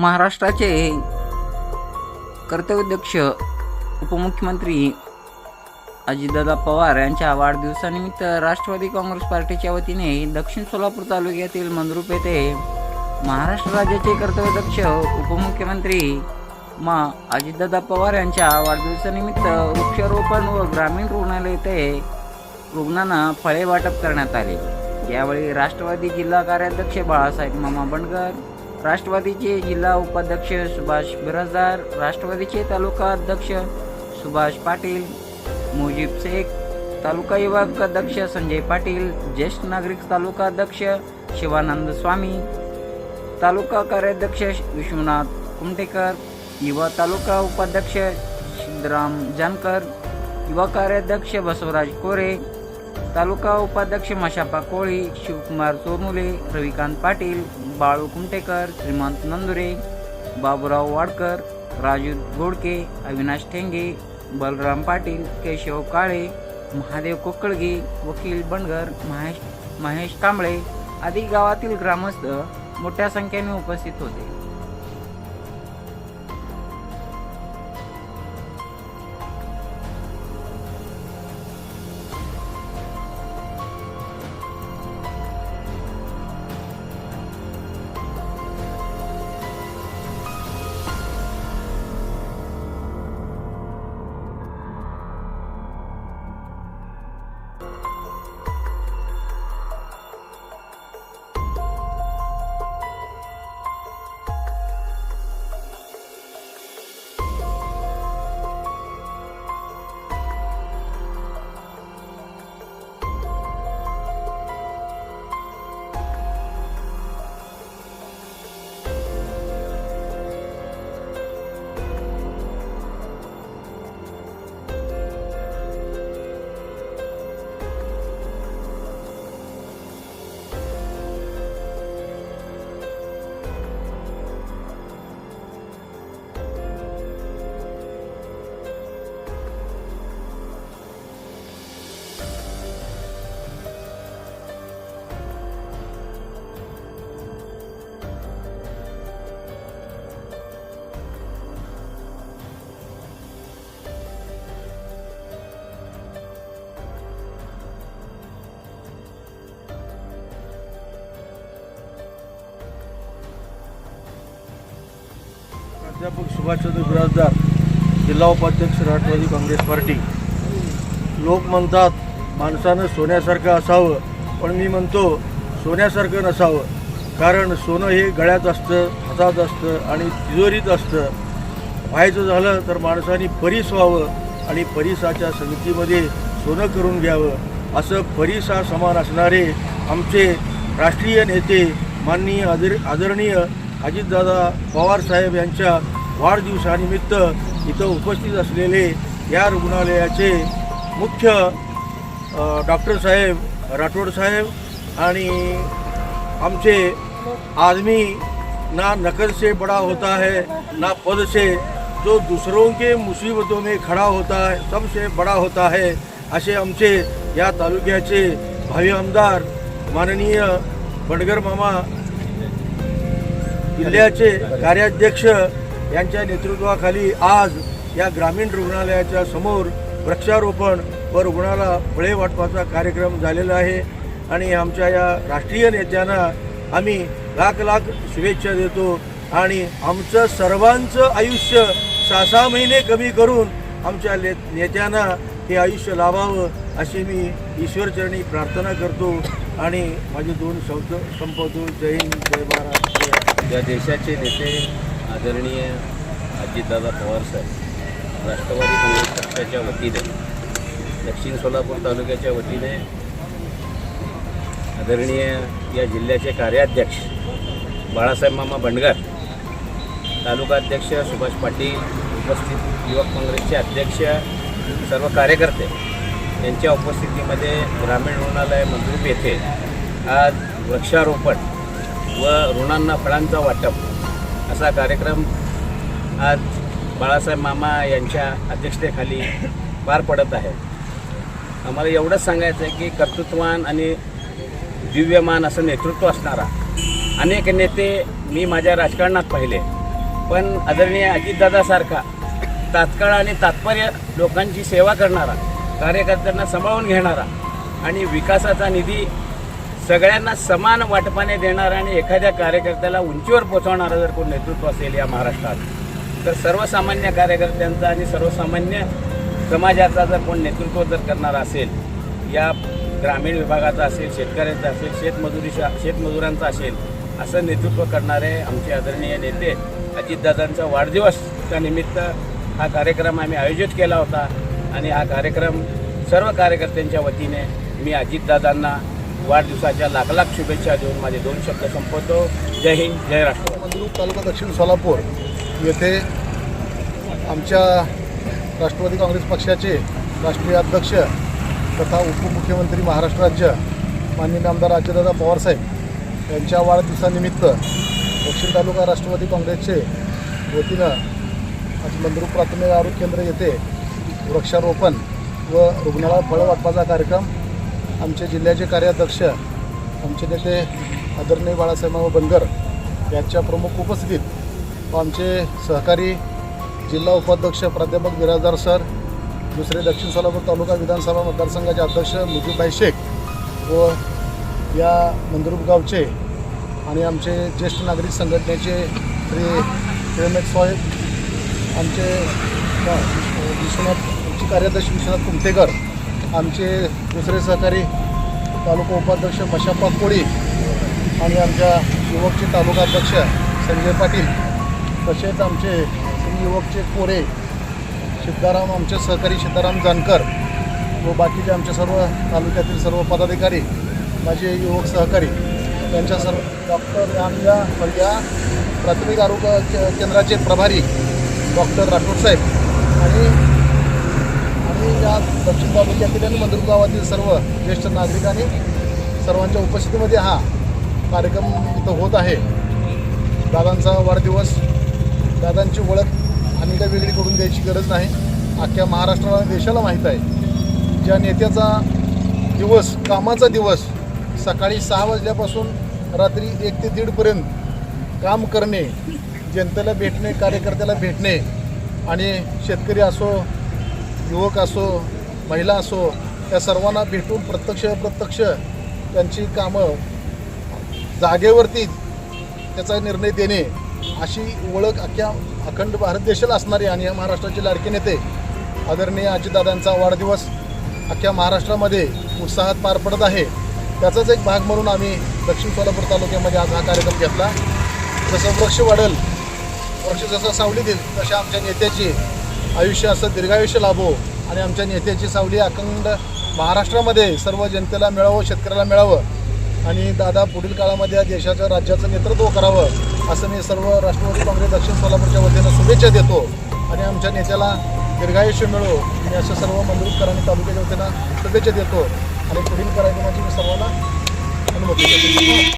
महाराष्ट्राचे कर्तव्यध्यक्ष उपमुख्यमंत्री अजितदादा पवार यांच्या वाढदिवसानिमित्त राष्ट्रवादी काँग्रेस पार्टीच्या वतीने दक्षिण सोलापूर तालुक्यातील मंद्रुप येथे महाराष्ट्र राज्याचे कर्तव्यध्यक्ष उपमुख्यमंत्री मा अजितदादा पवार यांच्या वाढदिवसानिमित्त वृक्षारोपण व ग्रामीण रुग्णालय येथे रुग्णांना फळे वाटप करण्यात आले. यावेळी राष्ट्रवादी जिल्हा कार्याध्यक्ष बाळासाहेब मामा बंडकर राष्ट्रवादीचे जिल्हा उपाध्यक्ष सुभाष बिराजदार राष्ट्रवादीचे तालुका अध्यक्ष सुभाष पाटील मुजीब शेख तालुका विभाग अध्यक्ष संजय पाटील ज्येष्ठ नागरिक तालुका अध्यक्ष शिवानंद स्वामी तालुका कार्याध्यक्ष विश्वनाथ कुमटेकर युवा तालुका उपाध्यक्ष सिद्धराम जानकर युवा कार्याध्यक्ष बसवराज कोरे तालुका उपाध्यक्ष माशापा कोळी शिवकुमार चोरमुले रविकांत पाटील बाळू कुमटेकर श्रीमंत नंदुरे बाबुराव वाडकर राजू गोडके अविनाश ठेंगे बलराम पाटील केशव काळे महादेव कोकळगे वकील बंडगर महेश महेश कांबळे आदी गावातील ग्रामस्थ मोठ्या संख्येने उपस्थित होते. प्राध्यापक सुभाषचंद्र बिराजदार जिल्हा उपाध्यक्ष राष्ट्रवादी काँग्रेस पार्टी. लोक म्हणतात माणसानं सोन्यासारखं असावं पण मी म्हणतो सोन्यासारखं नसावं. कारण सोनं हे गळ्यात असतं हातात असतं आणि तिजोरीत असतं. व्हायचं झालं तर माणसाने परीस व्हावं आणि परीसाच्या समितीमध्ये सोनं करून घ्यावं. असं परीसा समान असणारे आमचे राष्ट्रीय नेते माननीय आदर आदरणीय अजितदादा पवारसाहेब यांच्या वाढदिवसानिमित्त इथं उपस्थित असलेले या रुग्णालयाचे मुख्य डॉक्टर साहेब राठोड साहेब आणि आमचे आदमी ना नकल से बड़ा होता है ना पद से जो दूसरों के मुसीबतों में खड़ा होता है सबसे बड़ा होता है असे आमचे या तालुक्याचे भावी आमदार माननीय बडगर मामा जिल्ह्याचे कार्याध्यक्ष यांच्या नेतृत्वाखाली आज या ग्रामीण रुग्णालयाच्या समोर वृक्षारोपण व रुग्णाला फळे वाटपाचा कार्यक्रम झालेला आहे. आणि आमच्या या राष्ट्रीय नेत्यांना आम्ही लाख लाख शुभेच्छा देतो. आणि आमचं सर्वांचं आयुष्य सहा सहा महिने कमी करून आमच्या ले नेत्यांना हे आयुष्य लाभावं अशी मी ईश्वरचरणी प्रार्थना करतो. आणि माझे दोन शब्द संपवतो. जय हिंद जय महाराष्ट्र. या देशाचे नेते आदरणीय अजितदादा पवारसाहेब राष्ट्रवादी काँग्रेस पक्षाच्या वतीने दक्षिण सोलापूर तालुक्याच्या वतीने आदरणीय या जिल्ह्याचे कार्याध्यक्ष बाळासाहेब मामा बंडगर तालुका अध्यक्ष सुभाष पाटील उपस्थित युवक काँग्रेसचे अध्यक्ष सर्व कार्यकर्ते यांच्या उपस्थितीमध्ये ग्रामीण रुग्णालय मंजूर येथे आज वृक्षारोपण व ऋणांना फळांचा वाटप. असा कार्यक्रम आज बाळासाहेब मामा यांच्या अध्यक्षतेखाली पार पडत आहे. आम्हाला एवढंच सांगायचं आहे की कर्तृत्वान आणि दिव्यमान असं नेतृत्व असणारा अनेक नेते मी माझ्या राजकारणात पाहिले. पण आदरणीय अजितदादासारखा तात्काळ आणि तात्पर्य लोकांची सेवा करणारा कार्यकर्त्यांना सांभाळून घेणारा आणि विकासाचा निधी सगळ्यांना समान वाटपाने देणारा आणि एखाद्या कार्यकर्त्याला उंचीवर पोचवणारं जर कोण नेतृत्व असेल या महाराष्ट्रात तर सर्वसामान्य कार्यकर्त्यांचा आणि सर्वसामान्य समाजाचा जर कोण नेतृत्व जर करणारा असेल या ग्रामीण विभागाचा असेल शेतकऱ्यांचा असेल शेतमजुरीचा शेतमजुरांचा असेल असं नेतृत्व करणारे आमचे आदरणीय नेते अजितदादांचा वाढदिवसच्या निमित्त हा कार्यक्रम आम्ही आयोजित केला होता आणि हा कार्यक्रम सर्व कार्यकर्त्यांच्या वतीने मी अजितदादांना वाढदिवसाच्या लाख लाख शुभेच्छा देऊन माझे दोन शब्द संपवतो. जय हिंद जय राष्ट्र मंद्रुप तालुका दक्षिण सोलापूर येथे आमच्या राष्ट्रवादी काँग्रेस पक्षाचे राष्ट्रीय अध्यक्ष तथा उपमुख्यमंत्री महाराष्ट्र राज्य माननीय आमदार अजयदादा पवारसाहेब यांच्या वाढदिवसानिमित्त दक्षिण तालुका राष्ट्रवादी काँग्रेसचे वतीनं आज मंद्रुप प्राथमिक आरोग्य केंद्र येथे वृक्षारोपण व रुग्णाला फळं वाटपाचा कार्यक्रम आमचे जिल्ह्याचे कार्याध्यक्ष आमचे नेते आदरणीय बाळासाहेबराव बनगर यांच्या प्रमुख उपस्थितीत व आमचे सहकारी जिल्हा उपाध्यक्ष प्राध्यापक बिराजदार सर दुसरे दक्षिण सोलापूर तालुका विधानसभा मतदारसंघाचे अध्यक्ष मुजीबभाई शेख व या मंदरूप गावचे आणि आमचे ज्येष्ठ नागरिक संघटनेचे श्री हिरमेट साहेब आमचे विश्वनाथ आमचे कार्याध्यक्ष विश्वनाथ कुमतेकर आमचे दुसरे सहकारी तालुका उपाध्यक्ष मशाप्पा कोळी आणि आमच्या युवकचे तालुका अध्यक्ष संजय पाटील तसेच आमचे युवकचे कोरे सिद्धाराम आमचे सहकारी सिद्धाराम जानकर व बाकीचे आमचे सर्व तालुक्यातील सर्व पदाधिकारी माझे युवक सहकारी त्यांच्या सर्व डॉक्टर आमच्या या प्राथमिक आरोग्य के- केंद्राचे प्रभारी डॉक्टर राठोड साहेब आणि आणि या दक्षिण तालुक्यातील आणि मंदूर गावातील सर्व ज्येष्ठ नागरिकांनी सर्वांच्या उपस्थितीमध्ये हा कार्यक्रम इथं होत आहे. दादांचा वाढदिवस दादांची ओळख आणि काही वेगळी करून द्यायची गरज नाही. अख्ख्या महाराष्ट्राला देशाला माहीत आहे. ज्या नेत्याचा दिवस कामाचा दिवस सकाळी सहा वाजल्यापासून रात्री एक ते दीडपर्यंत काम करणे जनतेला भेटणे कार्यकर्त्याला भेटणे आणि शेतकरी असो युवक असो महिला असो या सर्वांना भेटून प्रत्यक्ष अप्रत्यक्ष त्यांची कामं जागेवरती त्याचा निर्णय देणे अशी ओळख अख्ख्या अखंड भारत देशाला असणारी आणि या महाराष्ट्राचे लाडके नेते आदरणीय आजीदादांचा वाढदिवस अख्ख्या महाराष्ट्रामध्ये उत्साहात पार पडत आहे. त्याचाच एक भाग म्हणून आम्ही दक्षिण सोलापूर तालुक्यामध्ये आज हा कार्यक्रम घेतला. जसं वृक्ष वाढेल वृक्ष जसं सावली देईल तशा आमच्या नेत्याची आयुष्य असं दीर्घायुष्य लाभो आणि आमच्या नेत्याची सावली अखंड महाराष्ट्रामध्ये सर्व जनतेला मिळावं शेतकऱ्याला मिळावं आणि दादा पुढील काळामध्ये या देशाच्या राज्याचं नेतृत्व करावं असं मी सर्व राष्ट्रवादी काँग्रेस दक्षिण सोलापूरच्या वतीनं शुभेच्छा देतो आणि आमच्या नेत्याला दीर्घायुष्य मिळो. आणि असं सर्व मंदुरकर तालुक्याच्या वतीनं शुभेच्छा देतो आणि पुढील कार्यक्रमाची मी सर्वांना अनुमती देतो.